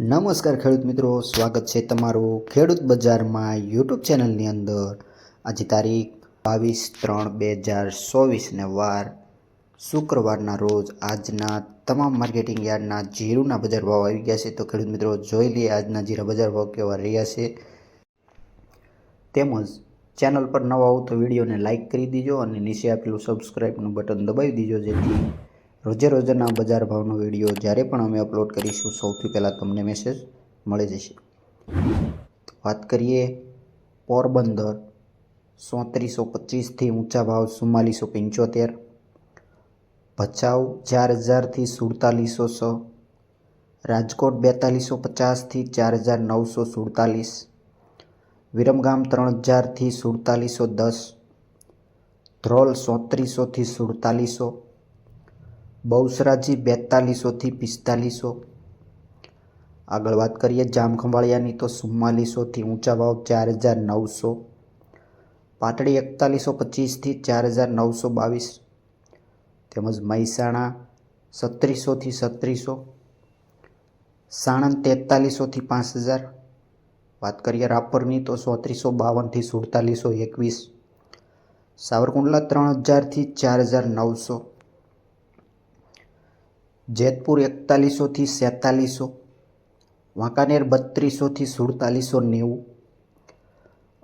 નમસ્કાર ખેડૂત મિત્રો, સ્વાગત છે તમારું ખેડૂત બજારમાં યુટ્યુબ ચેનલની અંદર. આજે તારીખ બાવીસ ત્રણ બે હજાર ચોવીસને વાર શુક્રવારના રોજ આજના તમામ માર્કેટિંગ યાર્ડના જીરુના બજાર ભાવ આવી ગયા છે. તો ખેડૂત મિત્રો, જોઈ લઈએ આજના જીરા બજાર ભાવ કેવા રહ્યા છે. તેમજ ચેનલ પર નવા આવો તો વિડીયોને લાઇક કરી દીજો અને નીચે આપેલું સબસ્ક્રાઈબનું બટન દબાવી દીજો જેથી રોજે રોજના બજાર ભાવનો વીડિયો જ્યારે પણ અમે અપલોડ કરીશું, સૌથી પહેલાં તમને મેસેજ મળી જશે. વાત કરીએ પોરબંદર. સોત્રીસો પચીસથી ઊંચા ભાવ ચુમ્માલીસો પંચોતેર. ભચાઉ ચાર હજારથી સુડતાલીસો સો. રાજકોટ બેતાલીસો પચાસથી ચાર હજાર નવસો સુડતાલીસ. વિરમગામ ત્રણ હજારથી સુડતાલીસો દસ. ધ્રોલ સોત્રીસોથી સુડતાલીસો. બહુસરાજી બેતાલીસોથી પિસ્તાલીસો. આગળ વાત કરીએ જામખંભાળિયાની તો ચુમ્માલીસોથી ઊંચા ભાવ ચાર હજાર નવસો. પાટડી એકતાલીસો પચીસથી ચાર હજાર નવસો બાવીસ. તેમજ મહેસાણા સત્રીસોથી સત્રીસો. સાણંદ તેતાલીસોથી પાંચ હજાર. વાત કરીએ રાપરની તો ચોત્રીસો બાવનથી સુડતાલીસો એકવીસ. સાવરકુંડલા ત્રણ હજારથી ચાર હજાર નવસો. જેતપુર એકતાલીસોથી સેતાલીસો, વાંકાનેર બત્રીસોથી સુડતાલીસો નેવું,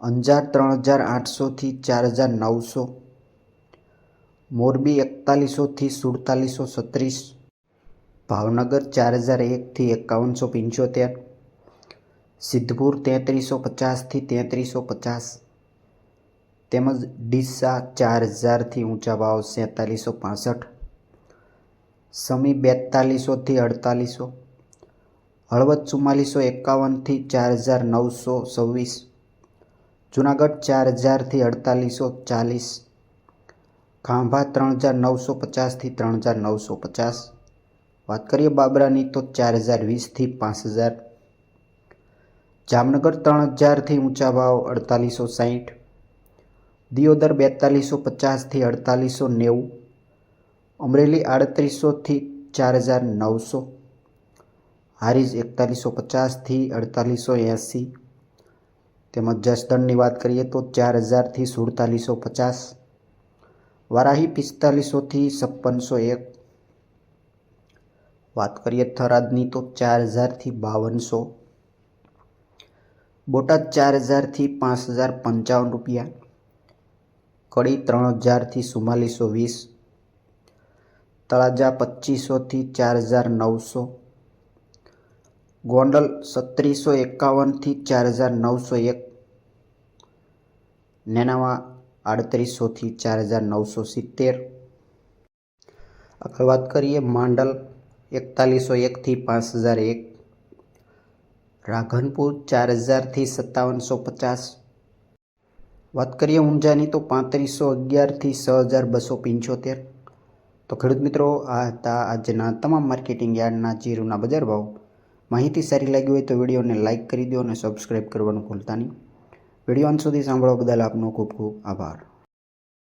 અંજાર ત્રણ હજાર આઠસોથી ચાર હજાર નવસો, મોરબી એકતાલીસોથી સુડતાલીસો છત્રીસ ભાવનગર ચાર હજાર એકથી એકાવનસો પંચોતેર, સિદ્ધપુર તેત્રીસો પચાસથી તેત્રીસો પચાસ, તેમજ ડીસા ચાર હજારથી ઊંચા ભાવ સેતાલીસો પાસઠ સમી બેતાલીસોથી અડતાલીસો, હળવદ ચુમ્માલીસો એકાવનથી ચાર હજાર નવસો છવ્વીસ, જુનાગઢ ચાર હજારથી અડતાલીસો ચાલીસ, ખાંભા ત્રણ હજાર નવસો પચાસથી ત્રણ હજાર નવસો પચાસ, વાત કરીએ બાબરાની તો ચાર હજાર વીસથી પાંચ હજાર, જામનગર ત્રણ હજારથી ઊંચા ભાવ અડતાલીસો સાહીઠ દિયોદર બેતાલીસો પચાસથી અડતાલીસો નેવું અમરેલી આડત્રીસોથી ચાર હજાર નવસો, હારીજ એકતાલીસો પચાસથી અડતાલીસો એંસી, તેમજ જસદણની વાત કરીએ તો ચાર હજારથી સુડતાલીસો પચાસ, વારાહી પિસ્તાલીસોથી છપ્પનસો એક. વાત કરીએ થરાદની તો ચાર હજારથી બાવનસો, બોટાદ ચાર હજારથી પાંચ હજાર પંચાવન રૂપિયા, કડી ત્રણ હજારથી ચુમ્માલીસો વીસ તળાજા પચીસોથી ચાર હજાર નવસો. ગોંડલ સત્રીસો એકાવનથી ચાર હજાર નવસો એક. નેનાવા આડત્રીસોથી ચાર હજાર નવસો સિત્તેર. આગળ વાત કરીએ માંડલ એકતાલીસો એકથી પાંચ હજાર એક. રાધનપુર ચાર હજારથી સત્તાવનસો પચાસ. વાત કરીએ ઊંઝાની તો પાંત્રીસો અગિયારથી છ હજાર બસો પંચોતેર. તો ખેડૂત મિત્રો, આ હતા આજના તમામ માર્કેટિંગ યાર્ડના જીરુના બજાર ભાવ. માહિતી સારી લાગી હોય તો વિડીયોને લાઇક કરી દો અને સબસ્ક્રાઈબ કરવાનું ભૂલતા નહીં. વીડિયો અંત સુધી સાંભળવા બદલ આપનો ખૂબ ખૂબ આભાર.